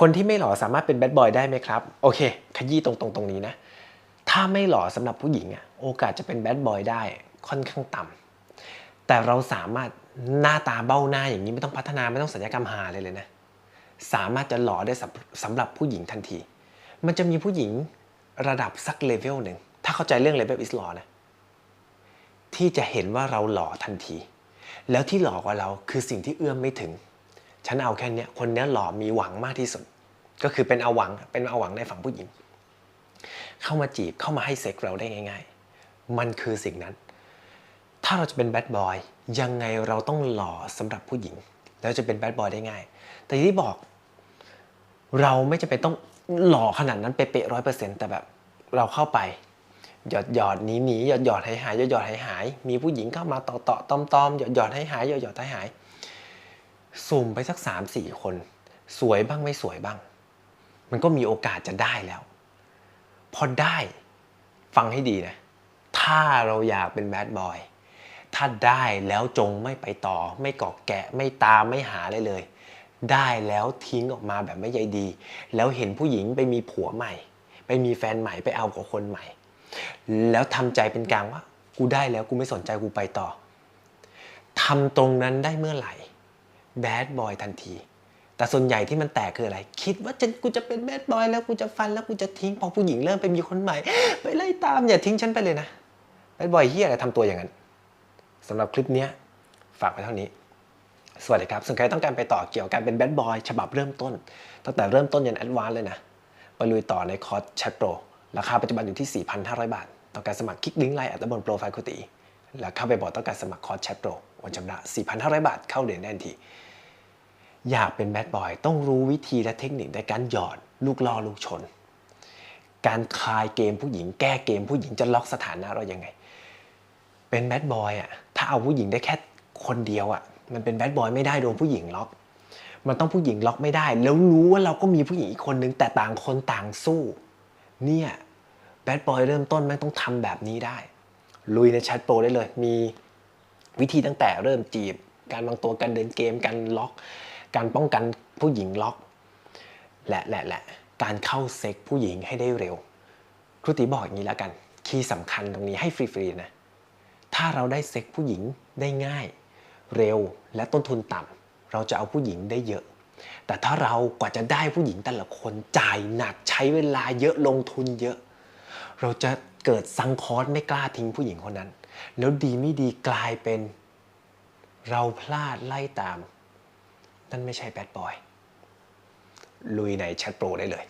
คนที่ไม่หล่อสามารถเป็นแบดบอยได้ไหมครับ โอเค ขยี้ตรงตรงๆตรงนี้นะ ถ้าไม่หล่อสำหรับผู้หญิงอะโอกาสจะเป็นแบดบอยได้ค่อนข้างต่ำแต่เราสามารถหน้าตาเบ้าหน้าอย่างนี้ไม่ต้องพัฒนาไม่ต้องศัลยกรรมหาเลยเลยนะ สามารถจะหล่อได้สำสำหรับผู้หญิงทันที มันจะมีผู้หญิงระดับสักเลเวลหนึ่งถ้าเข้าใจเรื่องเลเวลอิสลอนะที่จะเห็นว่าเราหล่อทันที แล้วที่หล่อกว่าเราคือสิ่งที่เอื้อมไม่ถึง ฉันเอาแค่นี้คนนี้หล่อมีหวังมากที่สุด ก็คือเป็นเอาหวังเป็นเอาหวังในฝั่งผู้หญิง เข้ามาจีบเข้ามาให้เซ็กเราได้ง่าย ๆ มันคือสิ่งนั้น ถ้าเราจะเป็นแบดบอยยังไงเราต้องหล่อสำหรับผู้หญิง แล้วจะเป็นแบดบอยได้ง่าย แต่ที่บอก เราไม่จำเป็นต้องหล่อขนาดนั้นเป๊ะร้อยเปอร์เซ็นต์แต่แบบเราเข้าไปหยอดหยอดหนีหนีหยอดหยอดหายหายหยอดหยอดหายหายมีผู้หญิงเข้ามาต่อต่อตอมตอมหยอดหยอดหายหายหยอดหยอดหายหาย สุ่มไปสักสามสี่คน สวยบ้างไม่สวยบ้าง มันก็มีโอกาสจะได้แล้ว พอได้ฟังให้ดีนะ ถ้าเราอยากเป็นแบดบอยถ้าได้แล้วจงไม่ไปต่อ ไม่เกาะแกะไม่ตามไม่หาเลยเลย ได้แล้วทิ้งออกมาแบบไม่ใยดี แล้วเห็นผู้หญิงไปมีผัวใหม่ ไปมีแฟนใหม่ไปเอากับคนใหม่ แล้วทำใจเป็นกลางว่า กูได้แล้วกูไม่สนใจกูไปต่อทำตรงนั้นได้เมื่อไหร่ แบดบอยทันที แต่ส่วนใหญ่ที่มันแตกคืออะไร คิดว่าจะกูจะเป็นแบดบอยแล้วกูจะฟันแล้วกูจะทิ้ง พอผู้หญิงเริ่มไปมีคนใหม่ ไปไล่ตามอย่าทิ้งฉันไปเลยนะแบดบอยเฮียอะไรทำตัวอย่างนั้นสำหรับคลิปนี้ฝากไว้เท่านี้ สวัสดีครับส่วนใครต้องการไปต่อเกี่ยวกับการเป็นแบดบอยฉบับเริ่มต้น ตั้งแต่เริ่มต้นยันแอดวานเลยนะไปลุยต่อในคอร์สแชทโปรราคาปัจจุบันอยู่ที่ 4,500 บาท ต้องการสมัครคลิกลิงก์ไลน์อัตบนโปรไฟล์คุติ แล้วเข้าไปบอกต้องการสมัครคอร์สแชทโปรวันชำระ 4,500 บาทเข้าเรียนได้ทันที อยากเป็นแบดบอยต้องรู้วิธีและเทคนิคในการหยอดลูกล่อลูกชน การคลายเกมผู้หญิง แก้เกมผู้หญิงจะล็อกสถานะเรายังไง เป็นแบดบอยอะถ้าเอาผู้หญิงได้แค่คนเดียวอะมันเป็นแบดบอยไม่ได้โดนผู้หญิงล็อกมันต้องผู้หญิงล็อกไม่ได้ แล้วรู้ว่าเราก็มีผู้หญิงอีกคนนึงแต่ต่างคนต่างสู้ เนี่ยแบดบอยเริ่มต้นม่งต้องทำแบบนี้ได้ ลุยในแชทโปรได้เลย มีวิธีตั้งแต่เริ่มจีบ การวางตัวการเดินเกมการล็อก การป้องกันผู้หญิงล็อก และและและการเข้าเซ็กผู้หญิงให้ได้เร็ว ครูติบอกอย่างนี้แล้วกัน คีย์สำคัญตรงนี้ให้ฟรีๆนะ ถ้าเราได้เซ็กผู้หญิงได้ง่าย เร็วและต้นทุนต่ำเราจะเอาผู้หญิงได้เยอะ แต่ถ้าเรากว่าจะได้ผู้หญิงแต่ละคนจ่ายหนักใช้เวลาเยอะลงทุนเยอะ เราจะเกิดซังคอร์สไม่กล้าทิ้งผู้หญิงคนนั้น แล้วดีไม่ดีกลายเป็น เราพลาดไล่ตาม นั่นไม่ใช่แบดบอย ลุยในแชทโปรได้เลย